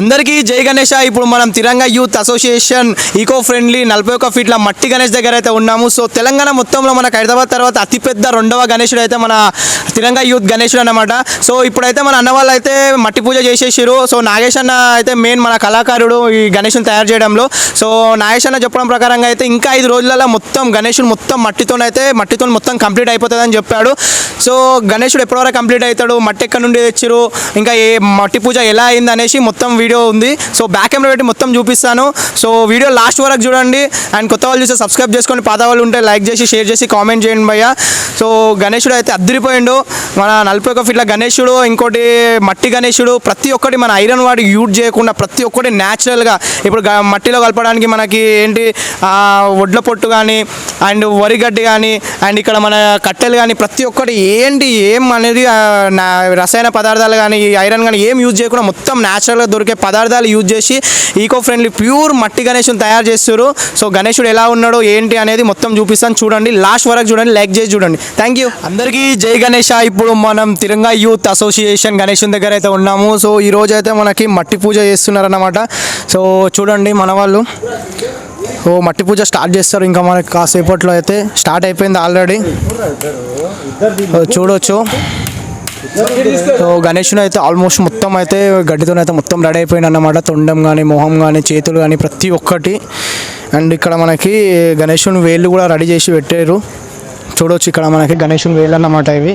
అందరికీ జై గణేష. ఇప్పుడు మనం Tiranga youth association eco friendly నలభై ఒక్క ఫీట్ల మట్టి గణేష్ దగ్గర అయితే ఉన్నాము. సో తెలంగాణ మొత్తంలో మనకు హైదరాబాద్ తర్వాత అతిపెద్ద రెండవ గణేషుడు అయితే మన తిరంగా యూత్ గణేషుడు అన్నమాట. సో ఇప్పుడైతే మన అన్న వాళ్ళు అయితే మట్టి పూజ చేసేసారు సో నాగేష్ అన్న అయితే మెయిన్ మన కళాకారుడు ఈ గణేషుని తయారు చేయడంలో. సో నాగేష్ అన్న చెప్పడం ప్రకారంగా అయితే ఇంకా ఐదు రోజులలో మొత్తం గణేషుడు మొత్తం మట్టితోనైతే మట్టితో మొత్తం కంప్లీట్ అయిపోతుందని చెప్పాడు. సో గణేషుడు ఎప్పటివరకు కంప్లీట్ అవుతాడు? మట్టి ఎక్కడి నుండి తెచ్చారు ఇంకా ఏ మట్టి పూజ ఎలా అయింది అనేసి మొత్తం వీడియో ఉంది. సో బ్యాక్ కెమెరా పెట్టి మొత్తం చూపిస్తాను. సో వీడియో లాస్ట్ వరకు చూడండి. అండ్ కొత్త వాళ్ళు చూస్తే సబ్స్క్రైబ్ చేసుకొని పాత వాళ్ళు ఉంటే లైక్ చేసి షేర్ చేసి కామెంట్ చేయండి భయ్య. సో గణేశుడు అయితే అద్దరిపోయిండు. మన నలభై ఒక ఫీట్ల గణేశుడు ఇంకోటి మట్టి గణేశుడు ప్రతి ఒక్కటి మన ఐరన్ వాడి యూజ్ చేయకుండా ప్రతి ఒక్కటి న్యాచురల్గా ఇప్పుడు మట్టిలో కలపడానికి మనకి ఏంటి వడ్ల పొట్టు కానీ అండ్ వరిగడ్డి కానీ అండ్ ఇక్కడ మన కట్టెలు కానీ ప్రతి ఒక్కటి ఏంటి ఏం అనేది రసాయన పదార్థాలు కానీ ఐరన్ కానీ ఏం యూజ్ చేయకుండా మొత్తం న్యాచురల్గా దొరికే పదార్థాలు యూజ్ చేసి ఈకో ఫ్రెండ్లీ ప్యూర్ మట్టి గణేషుని తయారు చేస్తారు సో గణేశుడు ఎలా ఉన్నాడో ఏంటి అనేది మొత్తం చూపిస్తాను. చూడండి లాస్ట్ వరకు చూడండి లైక్ చేసి చూడండి. థ్యాంక్ యూ అందరికీ జై గణేష. ఇప్పుడు మనం తిరంగా యూత్ అసోసియేషన్ గణేశుని దగ్గర అయితే ఉన్నాము. సో ఈ రోజు అయితే మనకి మట్టి పూజ చేస్తున్నారన్నమాట. సో చూడండి మన వాళ్ళు. ఓ మట్టి పూజ స్టార్ట్ చేస్తారు ఇంకా మనకి కాసేపట్లో అయితే. స్టార్ట్ అయిపోయింది ఆల్రెడీ చూడొచ్చు. సో గణేషుని అయితే ఆల్మోస్ట్ మొత్తం అయితే గడ్డితో అయితే మొత్తం రెడీ అయిపోయింది అన్నమాట. తొండం కానీ మొహం కానీ చేతులు కానీ ప్రతి ఒక్కటి. అండ్ ఇక్కడ మనకి గణేషుని వేళ్ళు కూడా రెడీ చేసి పెట్టారు. చూడవచ్చు ఇక్కడ మనకి గణేషుని వేళ్ళు అన్నమాట ఇవి.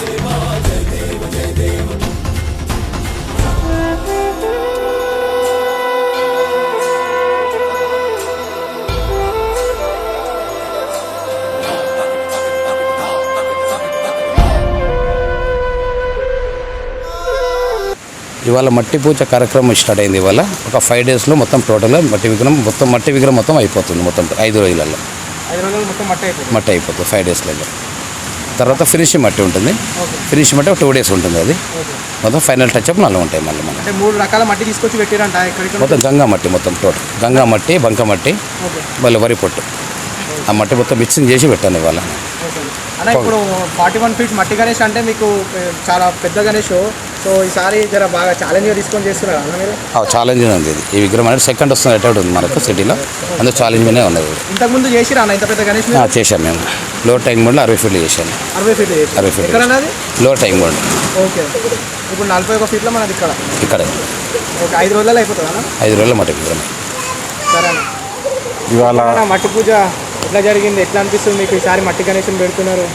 ఇవాళ మట్టి పూజ కార్యక్రమం స్టార్ట్ అయింది ఇవాళ. ఒక ఫైవ్ డేస్లో మొత్తం టోటల్గా మట్టి విగ్రహం మొత్తం మట్టి విగ్రహం మొత్తం అయిపోతుంది మొత్తం ఐదు రోజులలో మట్టి అయిపోతుంది. ఫైవ్ డేస్లలో తర్వాత ఫినిషింగ్ మట్టి ఉంటుంది. ఫినిషింగ్ మట్టి ఒక టూ డేస్ ఉంటుంది అది. మొత్తం ఫైనల్ టచ్అప్ నాలుగు ఉంటాయి మళ్ళీ అంటే మూడు రకాల మట్టి తీసుకొచ్చి పెట్టిరంట మొత్తం గంగా మట్టి మొత్తం టోటల్ గంగా మట్టి బంక మట్టి మళ్ళీ వరి పొట్టు. ఆ మట్టి మొత్తం మిక్సింగ్ చేసి పెట్టాను ఇవాళ. ఇప్పుడు ఫార్టీ వన్ ఫీట్ మట్టి గణేష్ అంటే మీకు చాలా పెద్ద గణేష్. సో ఈసారి జర బాగా ఛాలెంజ్గా తీసుకొని చేస్తున్నారు అన్న మీరు? ఛాలెంజ్ ఉంది ఇది. ఈ విగ్రహం అనేది సెకండ్ వస్తుంది అటెండ్ ఉంది మనకు సిటీలో అందులో ఛాలెంజ్గానే ఉన్నది. ఇంతకుముందు చేసిరా అన్న ఇంత పెద్ద గణేష్ ఆ, చేశాం మేము. లో టైం కూడా అరవై ఫీట్లు చేశాను అరవై ఫీట్ చేసి అరవై ఫీట్ ఎక్కడ అన్నది లో టైం కూడా. ఓకే. ఇప్పుడు నలభై ఒక ఫీట్లో మనది ఇక్కడ. ఇక్కడ. ఓకే ఐదు రోజులలో అయిపోతుంది అన్న? ఐదు రోజుల మట్టి విగ్రహం. సరే అన్న. ఇవాళ మట్టి పూజ ఎట్లా జరిగింది? ఎట్లా అనిపిస్తుంది మీకు ఈసారి మట్టి గణేశం పెడుతున్నారు?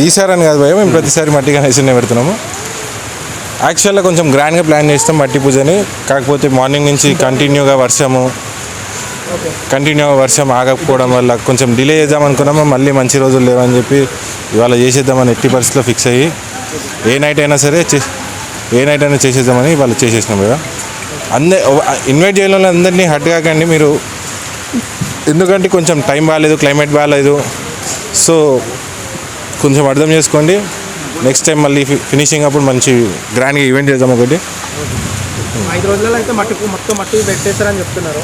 ఈసారి అని కాదు భయ మేము ప్రతిసారి మట్టి గణేశనే పెడుతున్నాము. యాక్చువల్గా కొంచెం గ్రాండ్గా ప్లాన్ చేస్తాం మట్టి పూజని. కాకపోతే మార్నింగ్ నుంచి కంటిన్యూగా వర్షము. కంటిన్యూగా వర్షం ఆగకపోవడం వల్ల కొంచెం డిలే చేద్దాం అనుకున్నాము. మళ్ళీ మంచి రోజులు లేవని చెప్పి ఇవాళ చేసేద్దామని ఎట్టి పరిస్థితిలో ఫిక్స్ అయ్యి ఏ నైట్ అయినా సరే చే ఏ నైట్ అయినా చేసేద్దామని వాళ్ళు చేసేసినాం కదా. అందరి ఇన్వైట్ చేయడం అందరినీ హట్ కాకండి. మీరు ఎందుకంటే కొంచెం టైం బాగాలేదు క్లైమేట్ బాగాలేదు సో కొంచెం అర్థం చేసుకోండి. నెక్స్ట్ టైం మళ్ళీ ఫినిషింగ్ అప్పుడు మంచి గ్రాండ్గా ఈవెంట్ చేద్దాం ఒకటి. ఐదు రోజులలో అయితే మట్టి పూ- మొత్తం మట్టి పెట్టేస్తారని చెప్తున్నారు.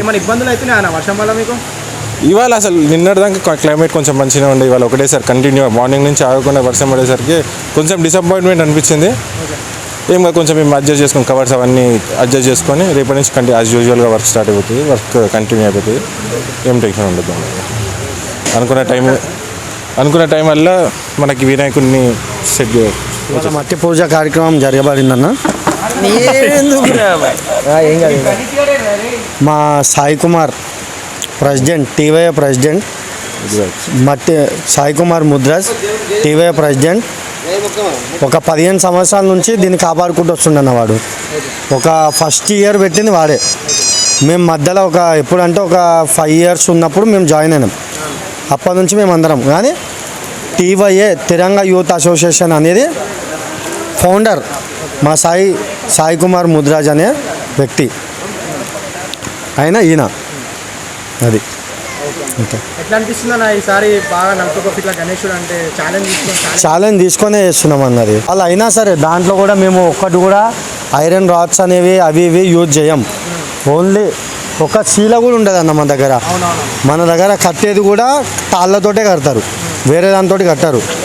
ఏమైనా ఇబ్బందులు అయితే వర్షం వల్ల మీకు? ఇవాళ అసలు నిన్నటిదాకా క్లైమేట్ కొంచెం మంచిగా ఉండే. ఇవాళ ఒకటేసారి కంటిన్యూ మార్నింగ్ నుంచి ఆగకుండా వర్షం పడేసరికి కొంచెం డిసప్పాయింట్మెంట్ అనిపించింది. ఏం కాదు, కొంచెం మేము అడ్జస్ట్ చేసుకొని కవర్స్ అవన్నీ అడ్జస్ట్ చేసుకొని రేపటి నుంచి కంటి యాజ్ యూజువల్గా వర్క్ స్టార్ట్ అయిపోతుంది. వర్క్ కంటిన్యూ అయిపోతుంది. ఏం టెన్షన్ ఉండదు. అనుకున్న టైం అనుకున్న టైం వల్ల మనకి వినాయకుడిని సెట్ చేయాలి. ఇవాళ మట్టి పూజ కార్యక్రమం జరగబడిందన్న. మా Sai Kumar president TY president Matti Sai Kumar Mudraj TY president. ఒక పదిహేను సంవత్సరాల నుంచి దీన్ని కాపాడుకుంటూ వస్తుండన్న వాడు. ఒక ఫస్ట్ ఇయర్ పెట్టింది వాడే. మేము మధ్యలో ఒక ఎప్పుడంటే ఒక ఫైవ్ ఇయర్స్ ఉన్నప్పుడు మేము జాయిన్ అయినాం. అప్పటి నుంచి మేము అందరం కానీ టీవైఏ తిరంగ యూత్ అసోసియేషన్ అనేది ఫౌండర్ మా సాయి సాయి కుమార్ ముద్రాజ్ అనే వ్యక్తి. ఆయన ఈయన. అది. ఛాలెంజ్ తీసుకొని ఛాలెంజ్ ఛాలెంజ్ తీసుకొనే చేస్తున్నాం అన్నది. వాళ్ళు అయినా సరే దాంట్లో కూడా మేము ఒక్కటి కూడా ఐరన్ రాడ్స్ అనేవి అవి ఇవి యూజ్ చేయం. ఓన్లీ ఒక శీల కూడా ఉండదు అన్న మన దగ్గర. మన దగ్గర కట్టేది కూడా తాళ్ళతోటే కడతారు. వేరే దాంతో కట్టారు.